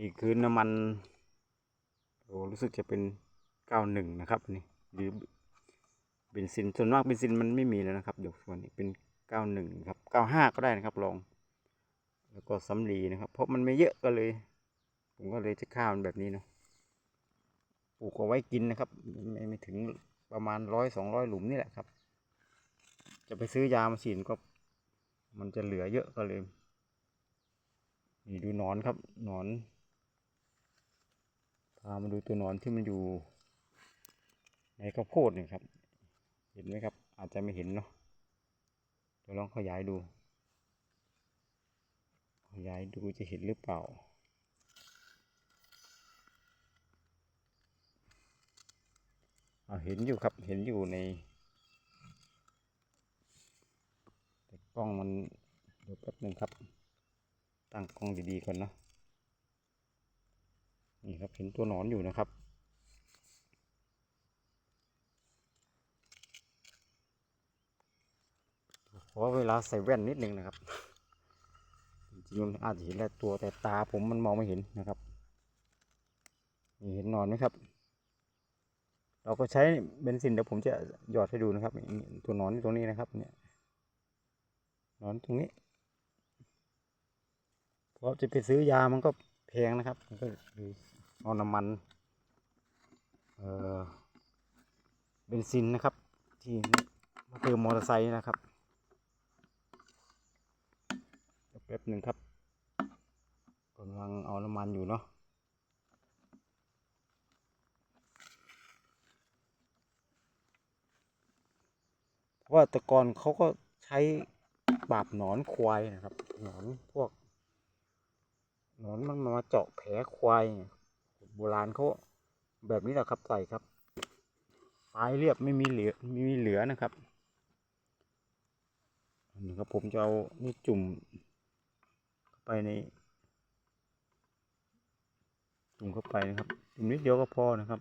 อีกคือน้ำมันโอ้รู้สึกจะเป็นเก้าหนึ่งนะครับนี่หรือเบนซินส่วนมากเบนซินมันไม่มีแล้วนะครับเดี๋ยวส่วนนี้เป็นเก้าหนึ่งครับเก้าห้าก็ได้นะครับลอง แล้วก็สำลีนะครับ เพราะมันไม่เยอะก็เลย ผมก็เลยจะข้าวมันแบบนี้เนาะปลูกเอาไว้กินนะครับไม่ไม่ถึงประมาณร้อยสองร้อยหลุมนี่แหละครับ จะไปซื้อยามาฉีดก็ มันจะเหลือเยอะก็เลยนี่ดูนอนครับนอน พามาดูตัวหนอนที่มันอยู่ ในข้าวโพดนี่ครับ เห็นไหมครับ อาจจะไม่เห็นเนาะเดี๋ยวลองขยายดู ขยายดูจะเห็นหรือเปล่าอ่าเห็นอยู่ครับเห็นอยู่ในแต่กล้องมันเดี๋ยวแป๊บหนึ่งครับ ตั้งกล้องดีๆก่อนเนาะ นี่ครับเห็นตัวหนอนอยู่นะครับ ขอเวลาใส่แว่นนิดนึงนะครับจริงๆมันอาจจะเห็นแค่ตัวแต่ตาผมมันมองไม่เห็นนะครับนี่เห็นนอนไหมครับ เราก็ใช้เบนซินเดี๋ยวผมจะหยอดให้ดูนะครับนี่ตัวนอนอยู่ตรงนี้นะครับ เนี่ยนอนตรงนี้เพราะจะไปซื้อยามันก็ แพงนะครับก็เลยเอาน้ำมันเอ่อเบนซินนะครับ ที่มาเติมมอเตอร์ไซค์นะครับแป๊บหนึ่งครับกำลังเอาน้ำมันอยู่เนาะเพราะว่าแต่ก่อนเขาก็ใช้ปราบหนอนควายนะครับ หนอนพวก หนอนมันมาเจาะแผลควายโบราณเขาแบบนี้แหละครับใส่ครับตายเรียบไม่มีเหลือไม่มีเหลือนะครับนี่ครับผมจะเอานี่จุ่มเข้าไปในจุ่มเข้าไปนะครับจุ่มนิดเดียวก็พอนะครับ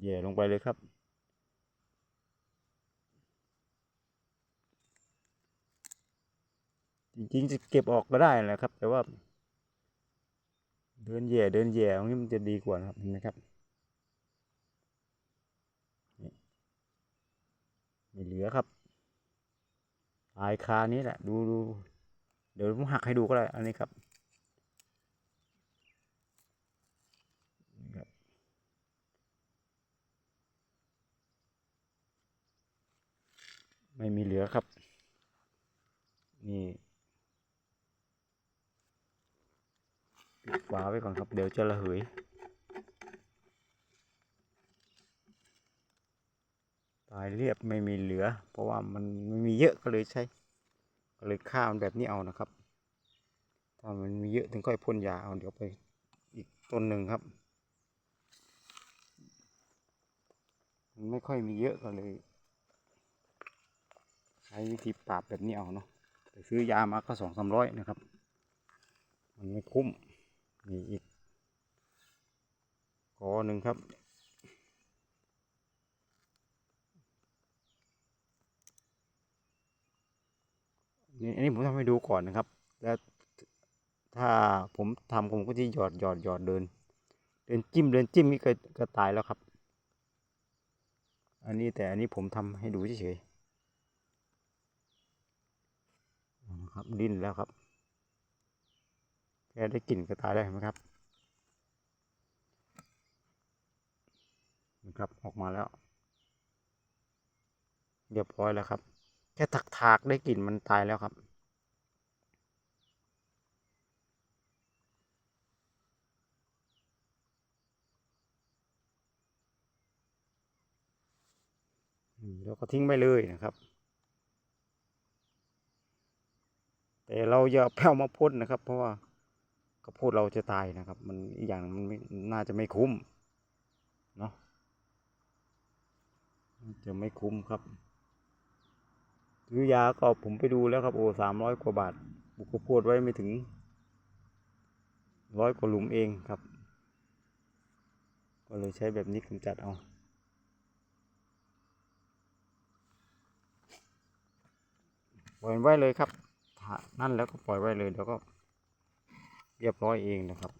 แย่ลงไปเลยครับ จริงๆจะเก็บออกก็ได้แหละครับ แต่ว่า เดินแย่เดินแย่ตรงนี้มันจะดีกว่านะครับเห็นไหมครับนี่ไม่เหลือครับตายคานี้แหละ ดูดูเดี๋ยวผมหักให้ดูก็ได้ อันนี้ครับนี่ครับไม่มีเหลือครับ นี่ปิด ฝาไว้ก่อนครับ เดี๋ยวจะระเหย ตายเรียบไม่มีเหลือ เพราะว่ามันไม่มีเยอะก็เลยใช้ ก็เลยฆ่ามันแบบนี้เอานะครับ ถ้ามันมีเยอะถึงค่อยพ่นยาเอาเดี๋ยวไปอีกต้นหนึ่งครับ มันไม่ค่อยมีเยอะก็เลย ใช้วิธีปราบแบบนี้เอาเนาะไปซื้อยามาก็สองสามร้อยนะครับ มันไม่คุ้ม มีอีกกอหนึ่งครับ นี่อันนี้ผมทำให้ดูก่อนนะครับ แล้วถ้าผมทำผมก็จะหยอดหยอดหยอดเดิน เดินจิ้มเดินจิ้มนี่ก็ก็ตายแล้วครับ อันนี้แต่อันนี้ผมทำให้ดูเฉยๆนะครับดิ้นแล้วครับ แค่ได้กลิ่นก็ตายได้เห็นไหมครับนะครับออกมาแล้ว เรียบร้อยแล้วครับ แค่ถักถากได้กลิ่นมันตายแล้วครับ แล้วก็ทิ้งไปเลยนะครับ แต่เราอย่าแผ่วมาพ่นนะครับ เพราะว่า ข้าวโพดเราจะตายนะครับ มันอีกอย่างมันไม่น่าจะไม่คุ้มเนาะจะไม่คุ้มครับซื้อยาก็ผมไปดูแล้วครับโอ้สามร้อยกว่าบาทบุกข้าวโพดไว้ไม่ถึงร้อยกว่าหลุมเองครับ ก็เลยใช้แบบนี้กำจัดเอาปล่อยไว้เลยครับนั่นแล้วก็ปล่อยไว้เลยเดี๋ยวก็ เรียบร้อยเองนะครับ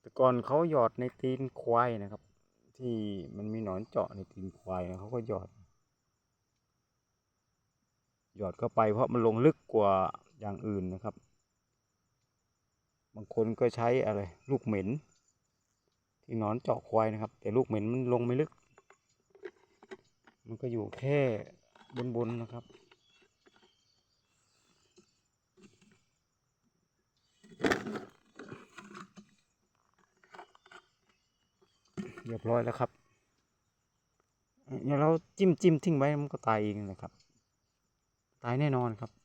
แต่ก่อนเขาหยอดในตีนควายนะครับ ที่มันมีหนอนเจาะในตีนควายนะเขาก็หยอด หยอดเข้าไปเพราะมันลงลึกกว่าอย่างอื่นนะครับ บางคนก็ใช้อะไร ลูกเหม็น ที่หนอนเจาะควายนะครับ แต่ลูกเหม็นมันลงไม่ลึก มันก็อยู่แค่บนๆนะครับเรียบร้อยแล้วครับเดี๋ยวเราจิ้มจิ้มทิ้งไว้มันก็ตายเองนะครับ ตายแน่นอนครับ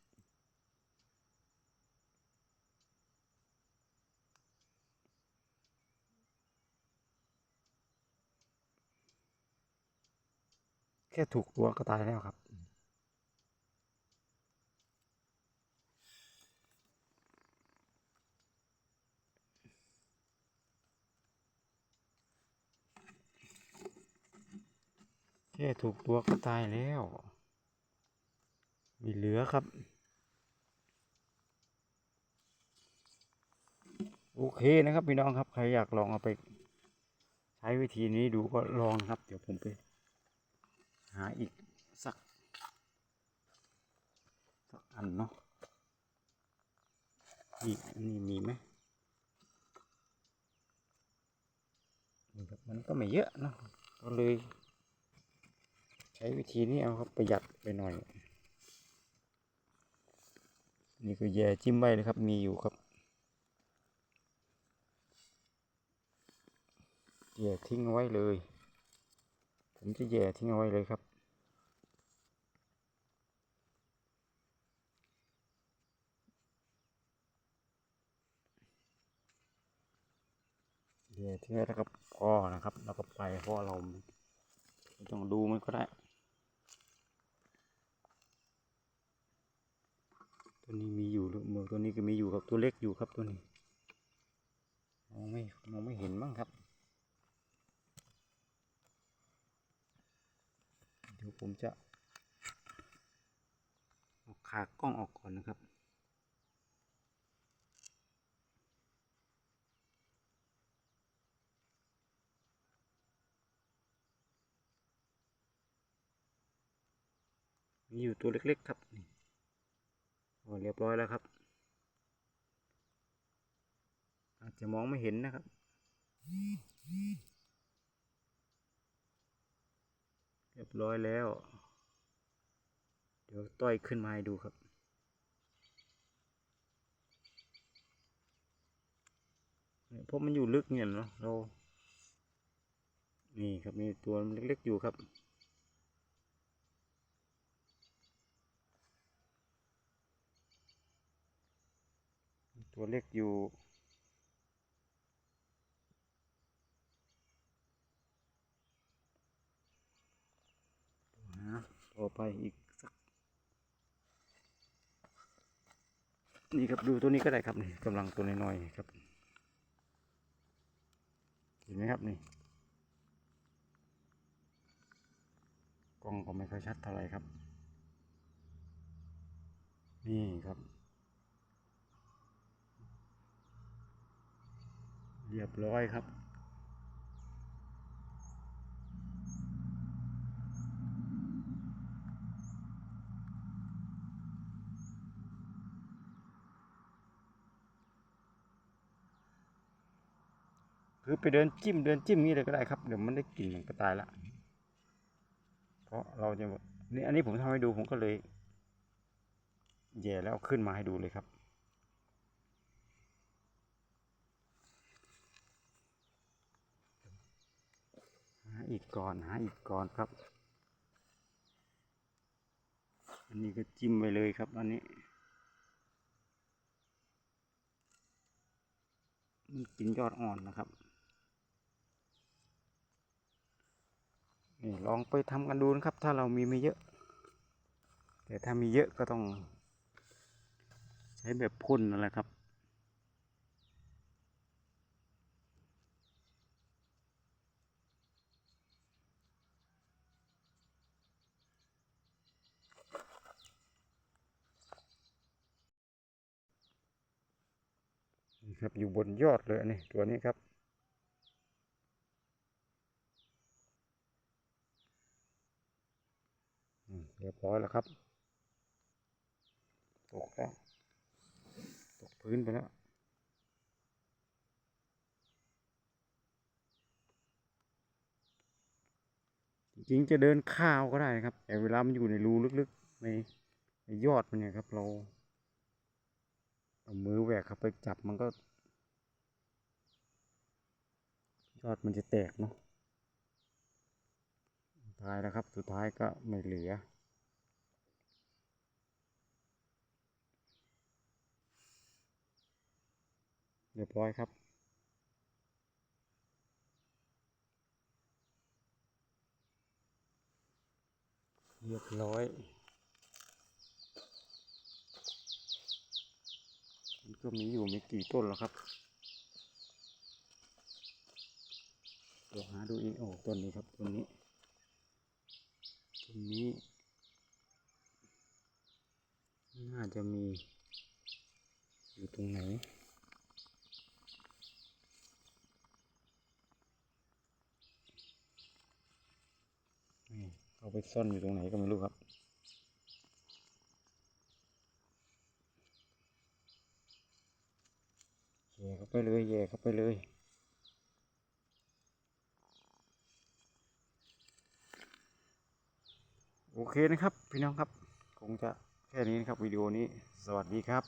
ค่ถูกตัวก็ตายแล้วครับ แค่ถูกตัวก็ตายแล้ว มีเหลือครับ โอเคนะครับพี่น้องครับ ใครอยากลองเอาไป ใช้วิธีนี้ดูก็ลองครับ เดี๋ยวผมไปาอีกสัก สักอันเนาะนี่อันนี้มีไหมนี่ครับมันก็ไม่เยอะเนาะก็เลย ใช้วิธีนี้เอาครับประหยัดไปหน่อย นี่ก็แย่จิ้มไว้เลยครับมีอยู่ครับแย่ทิ้งเอาไว้เลย ผมจะแย่ทิ้งเอาไว้เลยครับ แย่ทิ้งไว้แล้วก็พอนะครับ แล้วก็ไปเพราะเราไม่ต้องดูมันก็ได้ ตัวนี้มีอยู่หรือเมือตัวนี้ก็มีอยู่ครับตัวเล็กอยู่ครับตัวนี้มองไม่มองไม่เห็นบ้างครับเดี๋ยวผมจะเอาขากล้องออกก่อนนะครับ มีอยู่ตัวเล็กๆครับนี่โอ้เรียบร้อยแล้วครับ อาจจะมองไม่เห็นนะครับ เรียบร้อยแล้ว เดี๋ยวต้อยขึ้นมาให้ดูครับเนี่ยเพราะมันอยู่ลึกเนี่ยเนาะเรา นี่ครับมีตัวเล็กๆอยู่ครับ ตัวเล็กอยู่นะต่อไปอีกสัก นี่ครับดูตัวนี้ก็ได้ครับนี่กำลังตัวน้อยๆครับ เห็นไหมครับนี่กล้องก็ไม่ค่อยชัดเท่าไหร่ครับ นี่ครับ รียบร้อยครับ คือไปเดินจิ้มเดินจิ้มนี่เลยก็ได้ครับ เดี๋ยวมันได้กลิ่นมันก็ตายละเพราะเราจะนี่อันนี้ผมทำให้ดูผมก็เลยแย่แล้วขึ้นมาให้ดูเลยครับาอีกก่อนหาอีกก่อนครับ อันนี้ก็จิ้มไปเลยครับอันนี้มันกินยอดอ่อนนะครับนี่ลองไปทำกันดูนะครับ ถ้าเรามีไม่เยอะ แต่ถ้ามีเยอะก็ต้อง ใช้แบบพ่นนั่นแหละครับ ครับอยู่บนยอดเลยนนี้ตัวนี้ครับ เรียบร้อยแล้วครับ ตกแล้ว ตกพื้นไปแล้วจริงจะเดินข้าวก็ได้ครับ แต่เวลามันอยู่ในรูลึกๆในในยอดมันเนี่ยครับเรา เอามือแหวกเข้าไปจับมันก็ ยอดมันจะแตกเนาะตายแล้วครับ สุดท้ายก็ไม่เหลือ เรียบร้อยครับเรียบร้อย มันก็มีอยู่ไม่กี่ต้นแล้วครับเดี๋ยวหาดูอีกโอ้ต้นนี้ครับต้นนี้ต้นนี้ น่าจะมี อยู่ตรงไหนนี่เอาไปซ่อนอยู่ตรงไหนก็ไม่รู้ครับ แย่เข้า ไปเลยแย่เข้าไปเลยโอเคนะครับ พี่น้องครับ คงจะแค่นี้นะครับวิดีโอนี้ สวัสดีครับ